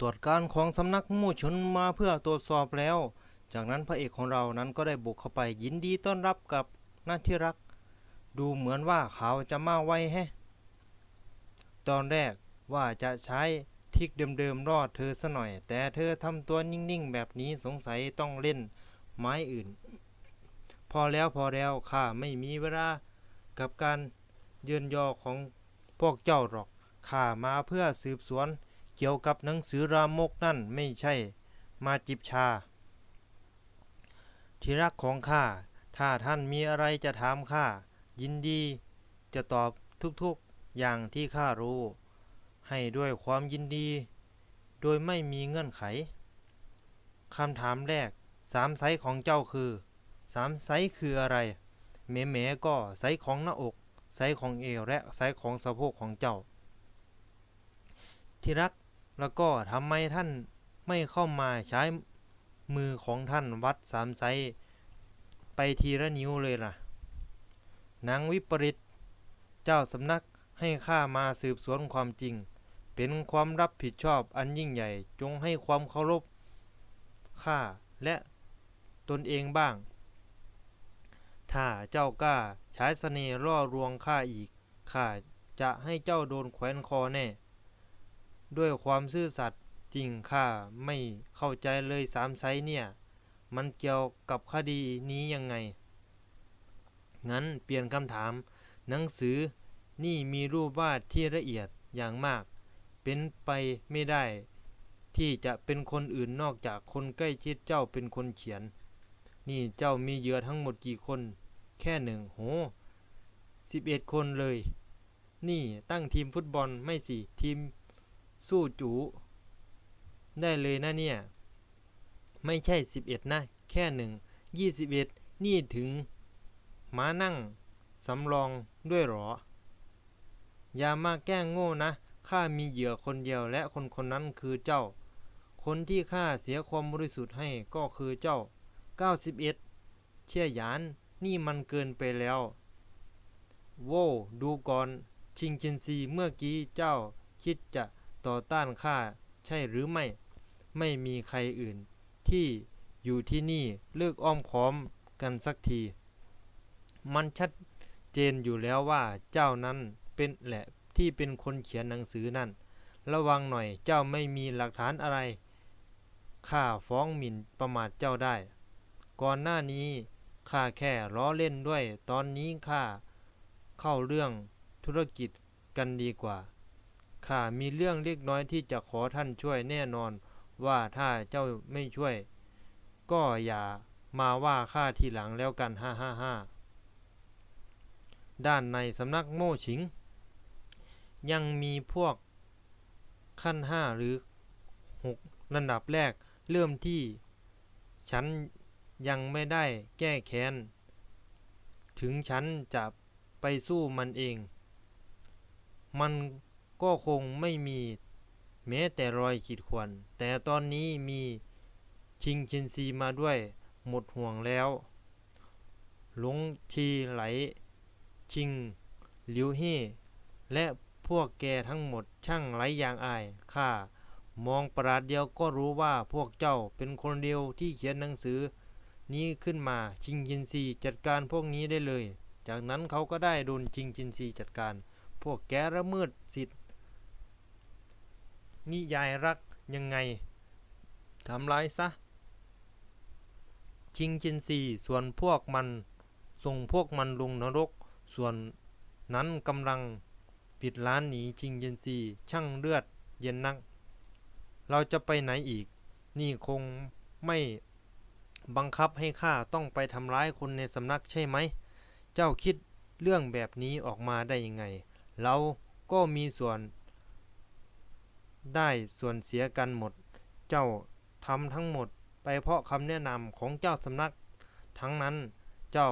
ตรวจการของสำนักมู่ชนมาเพื่อตรวจสอบแล้ว จากนั้นพระเอกของเรานั้นก็ได้บุกเข้าไปยินดีต้อนรับกับน้าที่รัก ดูเหมือนว่าเขาจะมาไวแฮะ ตอนแรกว่าจะใช้ทิกเดิมๆรอดเธอซะหน่อย แต่เธอทำตัวนิ่งๆ แบบนี้สงสัยต้องเล่นไม้อื่น พอแล้วพอแล้วข้าไม่มีเวลากับการเยือนยอของพวกเจ้าหรอกข้ามาเพื่อสืบสวน เกี่ยวกับหนังสือรามกนั่นไม่ใช่มาจิบชา ที่รักของข้า ถ้าท่านมีอะไรจะถามข้า ยินดีจะตอบทุกๆอย่างที่ข้ารู้ ให้ด้วยความยินดี โดยไม่มีเงื่อนไขคำถามแรกสามไซส์ของเจ้าคือสามไซส์คืออะไรเมเมก็ไซส์ของหน้าอก ไซส์ของเอวและไซส์ของสะโพกของเจ้า ที่รัก แล้วก็ทำไมท่านไม่เข้ามาใช้มือของท่านวัดสามไซส์ไปทีละนิ้วเลยล่ะนางวิปริต เจ้าสำนักให้ข้ามาสืบสวนความจริง เป็นความรับผิดชอบอันยิ่งใหญ่จงให้ความเคารพข้าและตนเองบ้าง ถ้าเจ้ากล้าใช้เสน่ห์ล่อลวงข้าอีกข้าจะให้เจ้าโดนแขวนคอแน่ ด้วยความซื่อสัตย์จริงข้าไม่เข้าใจเลยสามไซส์เนี่ย มันเกี่ยวกับคดีนี้ยังไง งั้นเปลี่ยนคำถาม หนังสือนี่มีรูปวาดที่ละเอียดอย่างมาก เป็นไปไม่ได้ ที่จะเป็นคนอื่นนอกจากคนใกล้ชิดเจ้าเป็นคนเขียน นี่เจ้ามีเหยื่อทั้งหมดกี่คน แค่หนึ่งโหสิบเอ็ดคนเลย นี่ตั้งทีมฟุตบอลไม่สิทีม สู้จูได้เลยนะเนี่ย ไม่ใช่สิบเอ็ดนะ แค่หนึ่งยี่สิบเอ็ดนี่ถึงม้านั่ง สำรองด้วยหรอ อย่ามาแกล้งโง่นะ ข้ามีเหยื่อคนเดียวและคนคนนั้นคือเจ้า คนที่ข้าเสียความบริสุทธิ์ให้ก็คือเจ้า 91 เชี่ยหยาน นี่มันเกินไปแล้ว โว้ดูก่อน ชิงชินซีเมื่อกี้เจ้าคิดจะ ต่อต้านข้าใช่หรือไม่ ไม่มีใครอื่น ที่อยู่ที่นี่เลิกอ้อมค้อมกันสักที มันชัดเจนอยู่แล้วว่าเจ้านั้นเป็นแหละที่เป็นคนเขียนหนังสือนั่น ระวังหน่อยเจ้าไม่มีหลักฐานอะไรข้าฟ้องหมิ่นประมาทเจ้าได้ ก่อนหน้านี้ข้าแค่ล้อเล่นด้วย ตอนนี้ข้าเข้าเรื่องธุรกิจกันดีกว่า ข้ามีเรื่องเล็กน้อยที่จะขอท่านช่วยแน่นอน ว่าถ้าเจ้าไม่ช่วย ก็อย่ามาว่าข้าทีหลังแล้วกันฮ่าฮ่าฮ่าด้านในสำนักโม่ฉิง ยังมีพวกขั้นห้าหรือหกระดับแรกเริ่มที่ ฉันยังไม่ได้แก้แค้น ถึงฉันจะไปสู้มันเอง มัน ก็คงไม่มีแม้แต่รอยขีดข่วน แต่ตอนนี้มีชิงชินซีมาด้วยหมดห่วงแล้ว หลงชีไหล ชิงหลิวเฮ่และพวกแกทั้งหมดช่างไร้ยางอายข้ามองประหลาดเดียวก็รู้ว่าพวกเจ้าเป็นคนเดียวที่เขียนหนังสือ นี้ขึ้นมาชิงชินซีจัดการพวกนี้ได้เลย จากนั้นเขาก็ได้โดนชิงชินซีจัดการ พวกแกระเมิดสิทธิ นิยายรักยังไงทำร้ายซะ ชิงชินซีส่วนพวกมันส่งพวกมันลงนรก ส่วนนั้นกำลังปิดร้านหนีชิงชินซีช่างเลือดเย็นนัก เราจะไปไหนอีก นี่คงไม่บังคับให้ข้าต้องไปทำร้ายคนในสำนักใช่ไหม เจ้าคิดเรื่องแบบนี้ออกมาได้ยังไง เราก็มีส่วน ได้ส่วนเสียกันหมด เจ้าทำทั้งหมดไปเพราะคำแนะนำของเจ้าสำนัก ทั้งนั้นเจ้า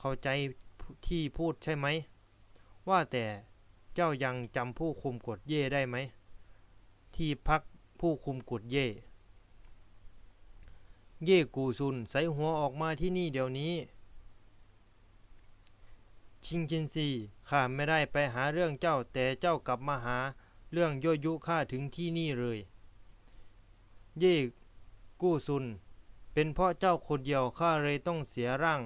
เข้าใจที่พูดใช่ไหม ว่าแต่เจ้ายังจำผู้คุมกฎเย่ได้ไหม ที่พักผู้คุมกฎเย่ เย่กูซุนใส่หัวออกมาที่นี่เดี๋ยวนี้ ชิงชินซีข้าไม่ได้ไปหาเรื่องเจ้าแต่เจ้ากลับมาหา เรื่องยั่วยุข้าถึงที่นี่เลย เย่กู้ซุน เป็นเพราะเจ้าคนเดียวข้าเลยต้องเสียร่าง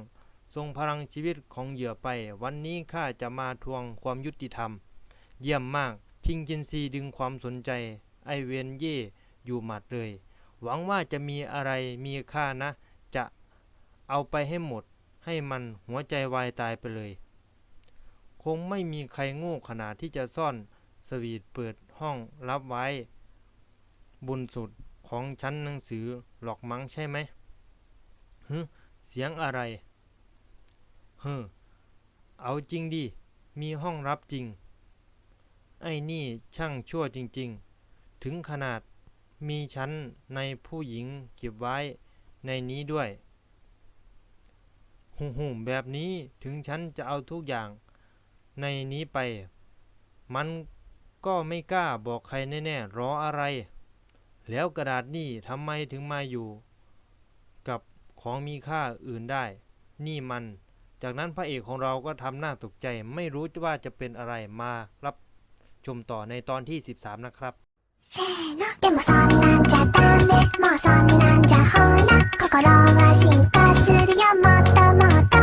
ทรงพลังชีวิตของเหยื่อไป วันนี้ข้าจะมาทวงความยุติธรรม เยี่ยมมากชิงจินซีดึงความสนใจ ไอเวียนเย่อยู่หมัดเลย หวังว่าจะมีอะไรมีค่านะ จะเอาไปให้หมด ให้มันหัวใจวายตายไปเลย คงไม่มีใครโง่ขนาดที่จะซ่อน สวีทเปิดห้องรับไว้บุญสุดของชั้นหนังสือหลอกมั้งใช่ไหมฮึเสียงอะไรเฮึเอาจริงดิ มีห้องรับจริง ไอ้นี่ช่างชั่วจริง ๆ ถึงขนาดมีชั้นในผู้หญิงเก็บไว้ในนี้ด้วยหุ่มแบบนี้ถึงฉันจะเอาทุกอย่างในนี้ไป มัน ก็ไม่กล้าบอกใครแน่ๆ รออะไร แล้วกระดาษนี่ทำไมถึงมาอยู่ กับของมีค่าอื่นได้ นี่มัน จากนั้นพระเอกของเราก็ทำหน้าตกใจ ไม่รู้ว่าจะเป็นอะไรมารับชมต่อในตอนที่ 13 นะครับ せーのでもそんなんじゃダメもうそんなんじゃほら心は進化するよもっともっと